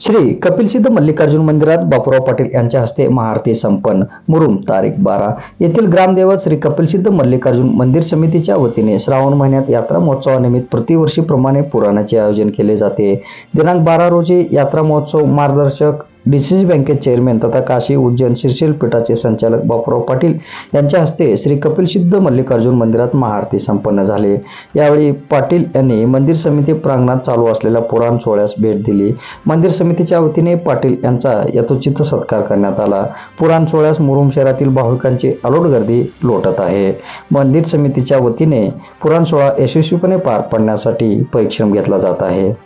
श्री कपिलसिद्ध मल्लिकार्जुन मंदिरात बापूराव पाटील यांच्या हस्ते महाआरती संपन्न. मुरुम तारीख बारा. येथील ग्रामदेवत श्री कपिलसिद्ध मल्लिकार्जुन मंदिर समितीच्या वतीने श्रावण महिन्यात यात्रा महोत्सवानिमित्त प्रतिवर्षीप्रमाणे पुराणाचे आयोजन केले जाते. दिनांक बारा रोजी यात्रा महोत्सव मार्गदर्शक डी सी बँकेचे चेअरमॅन तथा काशी उज्जैन शिरशील पीठाचे संचालक बापूराव पाटील यांच्या हस्ते श्री कपिल सिद्ध मल्लिकार्जुन मंदिरात महाआरती संपन्न झाले. यावेळी पाटील यांनी मंदिर समिती प्रांगणात चालू असलेल्या पुराण सोहळ्यास भेट दिली. मंदिर समितीच्या वतीने पाटील यांचा यथोचित सत्कार करण्यात आला. पुराण सोहळ्यास मुरुम शहरातील भाविकांची अलोट गर्दी लोटत आहे. मंदिर समितीच्या वतीने पुराण सोहळा यशस्वीपणे पार पाडण्यासाठी परिश्रम घेतला जात आहे.